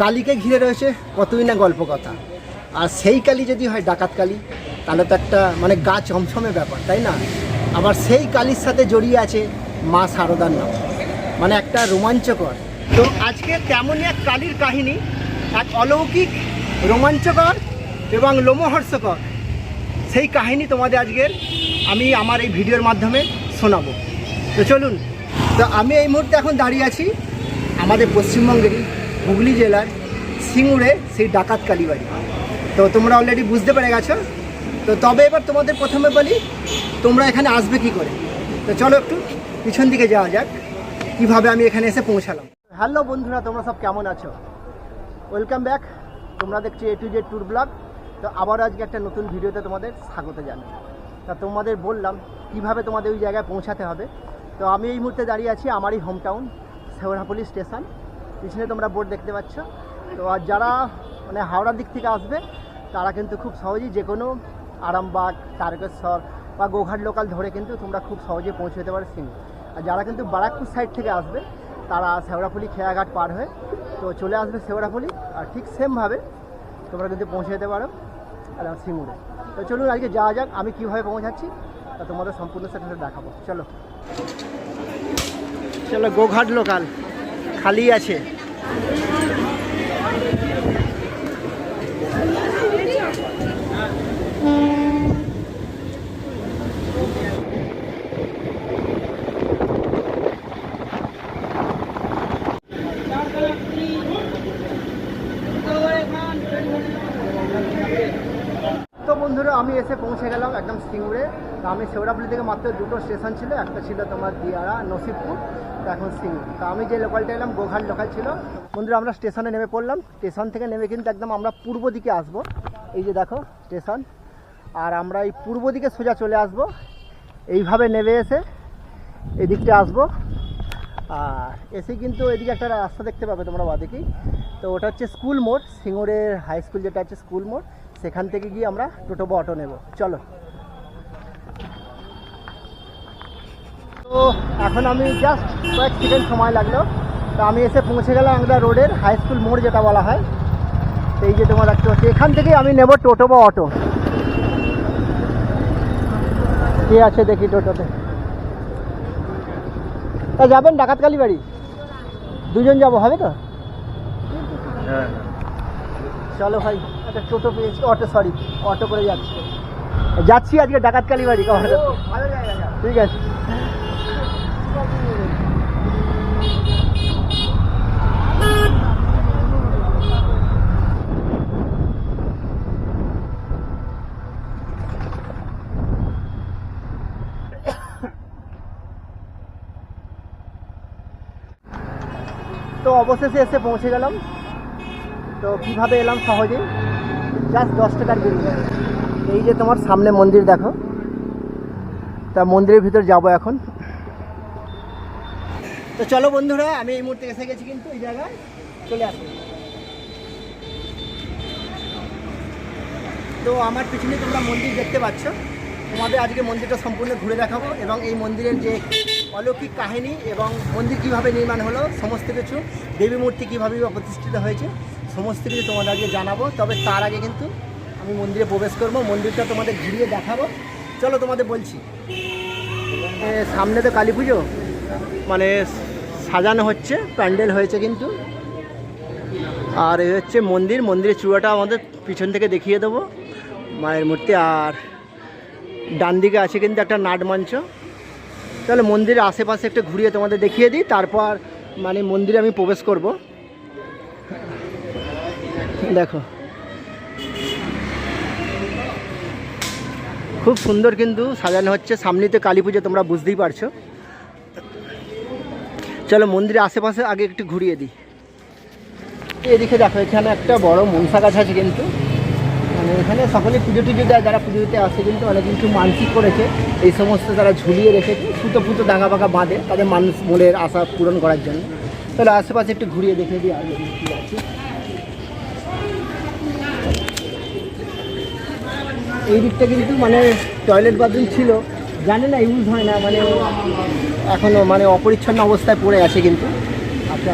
কালীকে ঘিরে রয়েছে কতই না গল্প কথা। আর সেই কালী যদি হয় ডাকাত কালী, তাহলে তো একটা মানে গা চমচমে ব্যাপার, তাই না? আবার সেই কালীর সাথে জড়িয়ে আছে মা শারদার নাম। মানে একটা রোমাঞ্চকর। তো আজকে তেমনই এক কালীর কাহিনী, এক অলৌকিক, রোমাঞ্চকর এবং লোমহর্ষকর। সেই কাহিনী তোমাদের আজকের আমি আমার এই ভিডিওর মাধ্যমে শোনাবো। তো চলুন, তো আমি এই মুহূর্তে এখন দাঁড়িয়ে আছি আমাদের পশ্চিমবঙ্গেরই হুগলি জেলার সিঙ্গুরে সেই ডাকাত কালীবাড়ি। তো তোমরা অলরেডি বুঝতে পেরে গেছো। তো তবে এবার তোমাদের প্রথমে বলি, তোমরা এখানে আসবে কি করে? তো চলো একটু পিছন দিকে যাওয়া যাক, কীভাবে আমি এখানে এসে পৌঁছালাম। হ্যালো বন্ধুরা, তোমরা সব কেমন আছো? ওয়েলকাম ব্যাক তোমরা দেখছ A to Z tour blog তো আবার আজকে একটা নতুন ভিডিওতে তোমাদের স্বাগত জানাই। তা তোমাদের বললাম, কীভাবে তোমাদের ওই জায়গায় পৌঁছাতে হবে? তো আমি এই মুহূর্তে দাঁড়িয়ে আছি, আমারই হোম টাউন স্টেশন পিছনে তোমরা বোর্ড দেখতে পাচ্ছ। তো আর যারা মানে হাওড়ার দিক থেকে আসবে, তারা কিন্তু খুব সহজেই যে কোনো আরামবাগ, তারকেশ্বর বা গোঘাট লোকাল ধরে কিন্তু তোমরা খুব সহজে পৌঁছে যেতে পারো সিঙ্গুর। আর যারা কিন্তু বারাকপুর সাইড থেকে আসবে, তারা শেওড়াফুলি খেয়াঘাট পার হয়ে তো চলে আসবে শেওড়াফুলি। আর ঠিক সেমভাবে তোমরা কিন্তু পৌঁছে যেতে পারো, আর সিঙ্গুরে। তো চলুন আজকে যাওয়া যাক, আমি কীভাবে পৌঁছাচ্ছি, তা তোমাদের সম্পূর্ণ সেটা দেখাবো। চলো। চলো, গোঘাট লোকাল খালি আছে। আমি এসে পৌঁছে গেলাম একদম সিঙ্গুরে। তো আমি শেওড়াপুলি থেকে মাত্র দুটো স্টেশন ছিল, একটা ছিল তোমার দিয়ারা, নসিবপুর এখন সিঙ্গুর। তো আমি যে লোকালটা এলাম, গোঘাট লোকাল ছিল। বন্ধুরা, আমরা স্টেশনে নেমে পড়লাম। স্টেশন থেকে নেমে কিন্তু একদম আমরা পূর্ব দিকে আসব। এই যে দেখো, স্টেশন। আর আমরা এই পূর্ব দিকে সোজা চলে আসব। এইভাবে নেমে এসে এদিকটা আসব। আর এসে কিন্তু এদিকে একটা রাস্তা দেখতে পাবে তোমরা বাদিকেই তো ওটা হচ্ছে স্কুল মোড়, সিঙ্গুরের হাই স্কুল যেটা হচ্ছে স্কুল মোড়। সেখান থেকে গিয়ে আমরা টোটো বা অটো নেব। চলো। তো এখন আমি জাস্ট কয়েক সেকেন্ড সময় লাগল। তো আমি এসে পৌঁছে গেলাম আমরা রোডের হাই স্কুল মোড় যেটা বলা হয়। তো এই যে তোমার দেখতে পাচ্ছি এখান থেকেই আমি নেব টোটো বা অটো। কে আছে দেখি টোটোতে? তা যাবেন ডাকাতকালী বাড়ি? দুজন যাব হবে তো? চলো ভাই একটা টোটো পেয়েছি অটো সরি অটো করে যাচ্ছি। যাচ্ছি আজকে ডাকাতকালী বাড়ি ঠিক আছে তো অবশেষে এসে পৌঁছে গেলাম। তো কীভাবে এলাম সহজেই? জাস্ট দশ টাকার বিরিয়ানি এই যে তোমার সামনে মন্দির দেখো। তা মন্দিরের ভিতর যাব এখন। তো চলো বন্ধুরা, আমি এই মুহূর্তে এসে গেছি কিন্তু এই জায়গায়। চলে আসুন তো আমার পিছনে তোমরা মন্দির দেখতে পাচ্ছ। তোমাদের আজকে মন্দিরটা সম্পূর্ণ ঘুরে দেখাবো এবং এই মন্দিরের যে অলৌকিক কাহিনী এবং মন্দির কীভাবে নির্মাণ হলো, সমস্ত কিছু, দেবী মূর্তি কীভাবে প্রতিষ্ঠিত হয়েছে, সমস্ত কিছু তোমাদের আজকে জানাব। তবে তার আগে কিন্তু আমি মন্দিরে প্রবেশ করব, মন্দিরটা তোমাদের ঘুরিয়ে দেখাবো। চলো তোমাদের বলছি। সামনে তো কালী পুজো। মানে সাজানো হচ্ছে, প্যান্ডেল হয়েছে কিন্তু। আর এ হচ্ছে মন্দির, মন্দিরের চূড়াটা আমাদের পিছন থেকে দেখিয়ে দেবো, মায়ের মূর্তি। আর ডান দিকে আছে কিন্তু একটা নাট মঞ্চ। তাহলে মন্দিরের আশেপাশে একটু ঘুরিয়ে তোমাদের দেখিয়ে দিই, তারপর মানে মন্দিরে আমি প্রবেশ করব। দেখো। খুব সুন্দর কিন্তু সাজানো হচ্ছে, সামনেতে কালী পুজো, তোমরা বুঝতেই পারছ। চলো মন্দিরের আশেপাশে আগে একটু ঘুরিয়ে দিই। এদিকে দেখো, এখানে একটা বড় মনসা গাছ আছে কিন্তু। মানে এখানে সকলে পুজো টুজো দেয়, যারা পুজো দিতে আসে, কিন্তু অনেক কিছু মানসিক করেছে। এই সমস্ত তারা ঝুলিয়ে রেখেছে সুতো ফুতো ডাঙা পাকা বাঁধে তাদের মানুষ মনের আশা পূরণ করার জন্য। তাহলে আশেপাশে একটু ঘুরিয়ে দেখে দিই আর এই দিকটা কিন্তু মানে টয়লেট বাথরুম ছিল। জানে না ইউজ হয় না মানে এখনও মানে অপরিচ্ছন্ন অবস্থায় পড়ে আছে কিন্তু। আচ্ছা।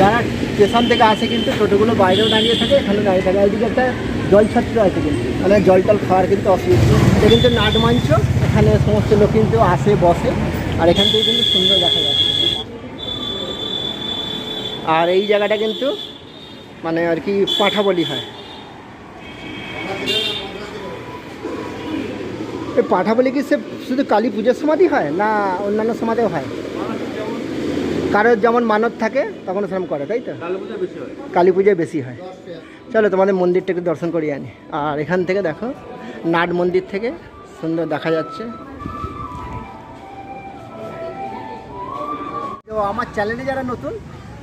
যারা স্টেশন থেকে আসে কিন্তু টোটোগুলো বাইরেও দাঁড়িয়ে থাকে, এখানে দাঁড়িয়ে থাকে। এইদিকে একটা জল ছাত্র আছে কিন্তু মানে জল টল খাওয়ার কিন্তু অসুবিধা এটা কিন্তু নাট মঞ্চ এখানে সমস্ত লোক কিন্তু আসে, বসে, আর এখান থেকে কিন্তু সুন্দর দেখা যাচ্ছে আর এই জায়গাটা কিন্তু মানে আর কি পাঠা বলি হয়। এই পাঠা বলি কি সে শুধু কালী পুজোর সময়ই হয়, না অন্যান্য সময়তেও হয়? কারোর যেমন মানত থাকে তখন সেরকম করে তাই তো? কালী পুজোয় বেশি হয়? চলো তোমাদের মন্দিরটা একটু দর্শন করিয়ে আনি। আর এখান থেকে দেখো নাট মন্দির থেকে সুন্দর দেখা যাচ্ছে। তো আমার চ্যানেলে যারা নতুন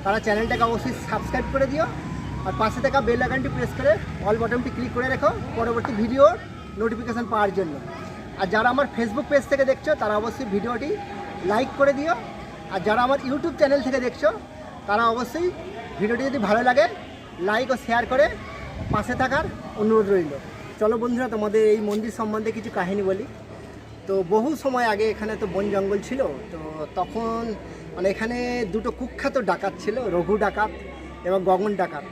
তারা চ্যানেলটাকে অবশ্যই সাবস্ক্রাইব করে দিও। আর পাশে থাকা বেল আইকনটি প্রেস করে অল বাটনটি ক্লিক করে রেখো পরবর্তী ভিডিওর নোটিফিকেশান পাওয়ার জন্য। আর যারা আমার ফেসবুক পেজ থেকে দেখছ তারা অবশ্যই ভিডিওটি লাইক করে দিও। আর যারা আমার ইউটিউব চ্যানেল থেকে দেখছ, তারা অবশ্যই ভিডিওটি যদি ভালো লাগে লাইক ও শেয়ার করে পাশে থাকার অনুরোধ রইল। চলো বন্ধুরা, তোমাদের এই মন্দির সম্বন্ধে কিছু কাহিনী বলি। তো বহু সময় আগে এখানে তো বন জঙ্গল ছিল, তো তখন মানে এখানে দুটো কুখ্যাত ডাকাত ছিল, রঘু ডাকাত এবং গগন ডাকাত।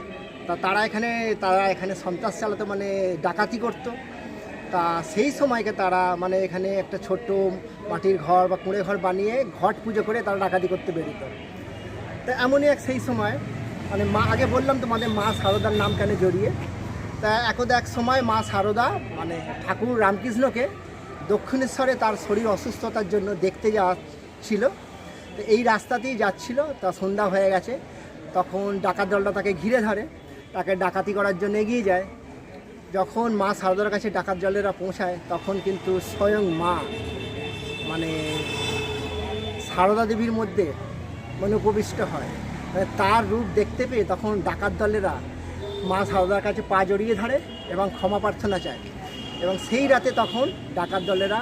তা তারা এখানে তারা এখানে সন্ত্রাস চালাতো মানে ডাকাতি করতো। তা সেই সময়কে তারা মানে এখানে একটা ছোট্ট মাটির ঘর বা কুঁড়ে ঘর বানিয়ে ঘট পুজো করে তারা ডাকাতি করতে বেরোত। তা এমনই এক সেই সময় মানে মা, আগে বললাম তোমাদের মা সারদার নাম কেন জড়িয়ে? তা একদা এক সময় মা সারদা মানে ঠাকুর রামকৃষ্ণকে দক্ষিণেশ্বরে তার শরীর অসুস্থতার জন্য দেখতে যাওয়া ছিল তো এই রাস্তাতেই যাচ্ছিল, তা সন্ধ্যা হয়ে গেছে, তখন ডাকাত দলটা তাকে ঘিরে ধরে, তাকে ডাকাতি করার জন্য এগিয়ে যায়। যখন মা সারদার কাছে ডাকাত জলেরা পৌঁছায়, তখন কিন্তু স্বয়ং মা মানে সারদা দেবীর মধ্যে মানে উপবিষ্ট হয়। মানে তার রূপ দেখতে পেয়ে তখন ডাকাত দলেরা মা সারদার কাছে পা জড়িয়ে ধরে এবং ক্ষমা প্রার্থনা চায়। এবং সেই রাতে তখন ডাকাত দলেরা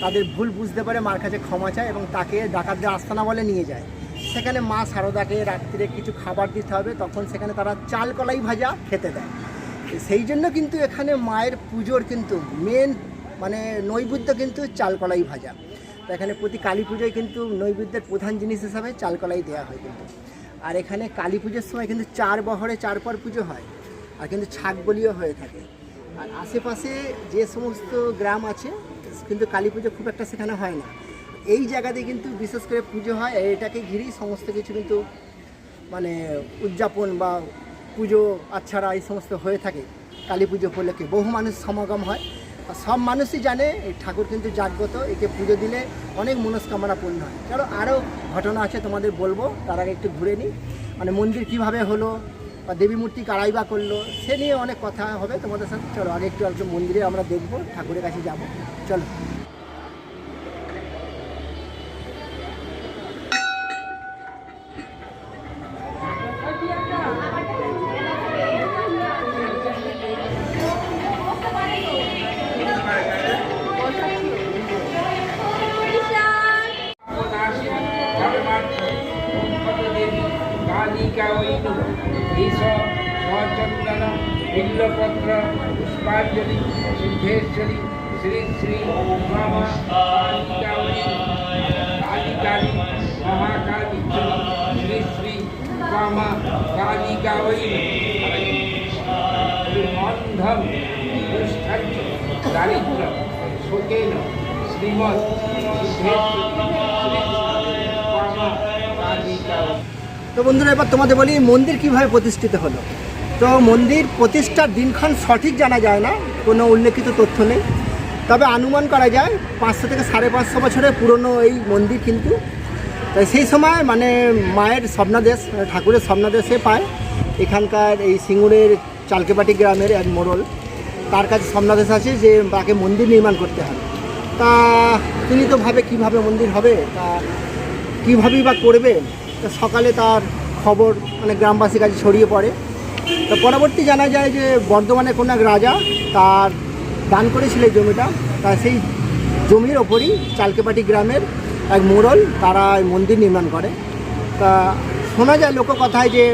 তাদের ভুল বুঝতে পারে, মার কাছে ক্ষমা চায় এবং তাকে ডাকাতদের আস্তানা বলে নিয়ে যায়। সেখানে মা সারদাকে রাত্রিরে কিছু খাবার দিতে হবে, তখন সেখানে তারা চাল কলাই ভাজা খেতে দেয়। সেই জন্য কিন্তু এখানে মায়ের পুজোর কিন্তু মেন মানে নৈবেদ্য কিন্তু চাল কলাই ভাজা। তো এখানে প্রতি কালী পুজোয় কিন্তু নৈবেদ্যের প্রধান জিনিস হিসাবে চাল কলাই দেওয়া হয় কিন্তু। আর এখানে কালী পুজোর সময় কিন্তু চার বহরে চার পর পুজো হয় আর কিন্তু ছাগ বলিও হয়ে থাকে। আর আশেপাশে যে সমস্ত গ্রাম আছে, কিন্তু কালী পুজো খুব একটা সেখানে হয় না। এই জায়গাতে কিন্তু বিশেষ করে পুজো হয় এটাকে ঘিরেই সমস্ত কিছু কিন্তু মানে উদযাপন বা পুজো, আচ্ছাড়া এই সমস্ত হয়ে থাকে। কালী পুজো উপলক্ষে বহু মানুষ সমাগম হয়। আর সব মানুষই জানে, এই ঠাকুর কিন্তু জাগ্রত, একে পুজো দিলে অনেক মনস্কামনা পূর্ণ হয়। চলো আরও ঘটনা আছে তোমাদের বলব, তার আগে একটু ঘুরে নিই। মানে মন্দির কীভাবে হলো, বা দেবী মূর্তি কারাই বা করল, সে নিয়ে অনেক কথা হবে তোমাদের সাথে। চলো আগে একটু একটু মন্দিরে আমরা দেখব, ঠাকুরের কাছে যাব। চলো। चंदन ವೈನು ಈಶ ಸ್ವಚಂದನ श्री श्री मामा महाकाली श्री श्री मामा काली कावरी दारिद्र शोकेन श्रीमद सिद्धेश्वरी श्री তো বন্ধুরা, এবার তোমাদের বলি, মন্দির কীভাবে প্রতিষ্ঠিত হলো? তো মন্দির প্রতিষ্ঠার দিনক্ষণ সঠিক জানা যায় না, কোনো উল্লেখিত তথ্য নেই। তবে অনুমান করা যায়, পাঁচশো থেকে সাড়ে পাঁচশো বছরের পুরনো এই মন্দির কিন্তু। তাই সেই সময় মানে মায়ের স্বপ্নাদেশ মানে ঠাকুরের স্বপ্নাদেশে পায় এখানকার এই সিঙ্গুরের চালকেপাটি গ্রামের এক মোড়ল। তার কাছে স্বপ্নাদেশ আছে যে তাকে মন্দির নির্মাণ করতে হবে। তা তিনি তো ভাবে কীভাবে মন্দির হবে? তা, কীভাবেই বা করবে? সকালে তার খবর মানে গ্রামবাসীর কাছে ছড়িয়ে পড়ে। তো পরবর্তী জানা যায় যে বর্ধমানের কোনো এক রাজা তার দান করেছিল জমিটা। তা সেই জমির ওপরই চালকেপাটি গ্রামের এক মোড়ল তারা মন্দির নির্মাণ করে। তা শোনা যায় লোককথায় যে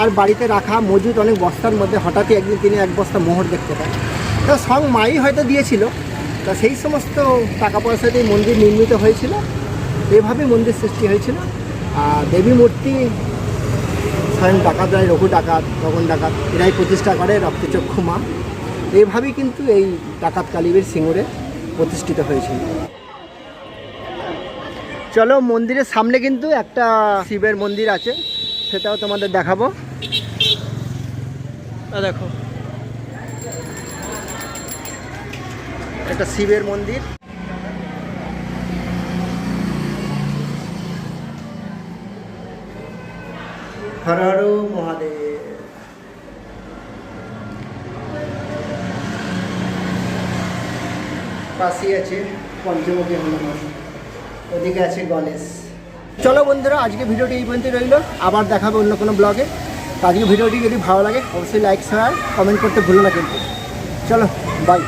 আর বাড়িতে রাখা মজুদ অনেক বস্তার মধ্যে হঠাৎই একদিন তিনি এক বস্তা মোহর দেখতে পান। তা সং মাই হয়তো দিয়েছিল। তা সেই সমস্ত টাকা পয়সাতেই মন্দির নির্মিত হয়েছিল। এভাবেই মন্দির সৃষ্টি হয়েছিল। দেবী মূর্তি স্বয়ং ডাকাত ডাকাতরাই রঘু ডাকাত গগন ডাকাত এরাই প্রতিষ্ঠা করে রক্তচক্ষু মা। এইভাবেই কিন্তু এই ডাকাত কালীবীর সিঙ্গুরে প্রতিষ্ঠিত হয়েছিল। চলো মন্দিরের সামনে কিন্তু একটা শিবের মন্দির আছে সেটাও তোমাদের দেখাবো। দেখো। একটা শিবের মন্দির। হর মহাদেব। পাশেই আছে পঞ্চমুখী হনুমান, ওদিকে আছে গণেশ। চলো বন্ধুরা, আজকে ভিডিওটি এই পর্যন্ত রইল। আবার দেখাবো অন্য কোনো ব্লগে। আজকে ভিডিওটি যদি ভালো লাগে, অবশ্যই লাইক শেয়ার কমেন্ট করতে ভুলো না কিন্তু। চলো বাই